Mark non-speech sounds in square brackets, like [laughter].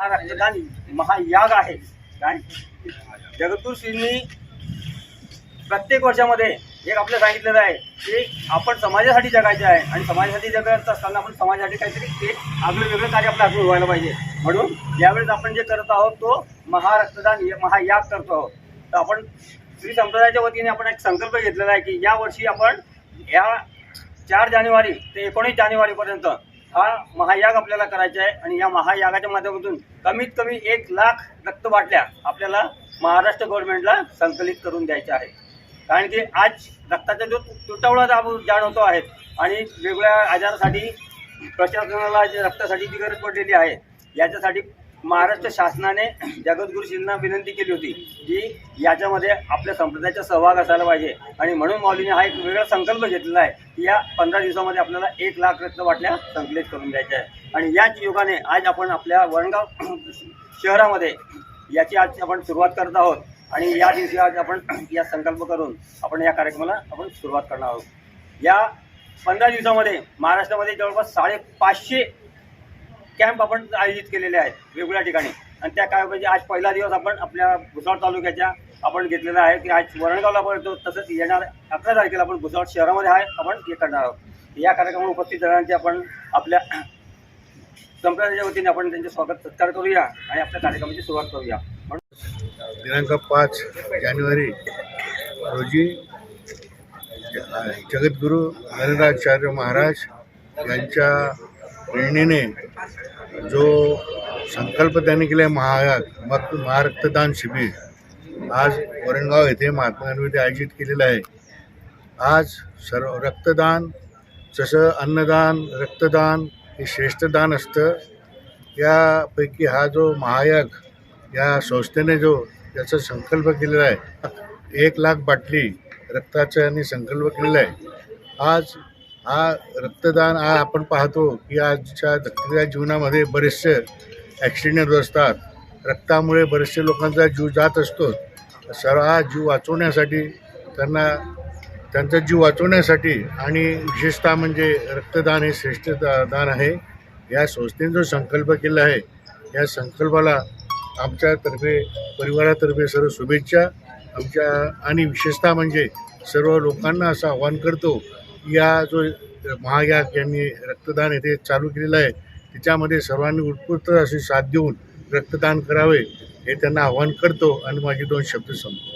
रक्तदान महायाग आहे. काय प्रत्येक वर्षामध्ये एक आपलं सांगितलेलं आहे की आपण समाजासाठी जगायचे आहे. आणि समाजासाठी जगत असताना आपण समाजासाठी काहीतरी एक आगळं वेगळं कार्य आपलं आगळं व्हायला पाहिजे. म्हणून यावेळेस आपण जे करत आहोत तो महारक्तदान महायाग करतो आहोत. तर आपण श्री संप्रदायाच्या वतीने आपण एक संकल्प घेतलेला आहे की यावर्षी आपण या चार जानेवारी ते एकोणीस जानेवारीपर्यंत हा महायाग आपल्याला करायचा आहे आणि या महायागाच्या माध्यमातून कमीत कमी एक लाख रक्तबाटल्या आपल्याला महाराष्ट्र गव्हर्नमेंटला संकलित करून द्यायच्या आहेत. कारण की आज रक्ताचा जो तुटवडा जाणवतो आहे आणि वेगवेगळ्या आजारासाठी प्रशासनाला जे रक्तासाठी जी गरज पडलेली आहे याच्यासाठी महाराष्ट्र शासनाने जगद्गुरुजींना विनंती केली होती की याच्यामध्ये आपल्या संप्रदायाचा सहभाग असायला पाहिजे. आणि म्हणून मौलीने हा एक वेगळा संकल्प घेतलेला आहे की या पंधरा दिवसामध्ये आपल्याला एक लाख रक्त वाटल्या संकलित करून द्यायच्या आहे आणि याच योगाने आज आपण आपल्या वरणगाव [clears throat] शहरामध्ये याची आज आपण सुरुवात करत आहोत. आणि या दिवशी आज आपण [clears throat] या संकल्प करून आपण या कार्यक्रमाला आपण सुरुवात करणार आहोत. या पंधरा दिवसामध्ये महाराष्ट्रामध्ये जवळपास साडेपाचशे कॅम्प आपण आयोजित केलेले आहेत वेगवेगळ्या ठिकाणी. आणि त्या काय म्हणजे आज पहिला दिवस आपण आपल्या भुसावळ तालुक्याच्या आपण घेतलेला आहे की आज वरणगावला आपण येतो तसंच येणार अकरा तारखेला आपण भुसावळ शहरामध्ये आहे आपण हे करणार आहोत. या कार्यक्रमात उपस्थित जणांचे आपण आपल्या संप्रदायाच्या वतीने आपण त्यांचे स्वागत सत्कार करूया आणि आपल्या कार्यक्रमाची सुरुवात करूया. दिनांक पाच जानेवारी रोजी जगद्गुरू नरेंद्राचार्य महाराज यांच्या प्रेरणेने जो संकल्प त्यांनी केला महायाग मग महारक्तदान शिबिर आज वरणगाव येथे महात्मा गांधी आयोजित केलेलं आहे. आज सर्व रक्तदान जसं अन्नदान रक्तदान हे श्रेष्ठ दान असतं यापैकी हा जो महायाग या संस्थेने जो याचा संकल्प केलेला आहे एक लाख बाटली रक्ताचा यांनी संकल्प केलेला आहे. आज हा रक्तदान हा आपण पाहतो की आजच्या दत्तच्या जीवनामध्ये बरेचसे ॲक्सिडेंट असतात. रक्तामुळे बरेचसे लोकांचा जीव जात असतो. सर हा जीव वाचवण्यासाठी त्यांना त्यांचा जीव वाचवण्यासाठी आणि विशेषतः म्हणजे रक्तदान हे श्रेष्ठ दा दान आहे. या संस्थेने जो संकल्प केला आहे या संकल्पाला आमच्यातर्फे परिवारातर्फे सर्व शुभेच्छा. आमच्या आणि विशेषतः म्हणजे सर्व लोकांना असं आवाहन करतो या जो महायाग यांनी रक्तदान येथे चालू केलेलं आहे त्याच्यामध्ये सर्वांनी उत्स्फूर्त अशी साथ देऊन रक्तदान करावे हे त्यांना आवाहन करतो आणि माझे दोन शब्द संपतो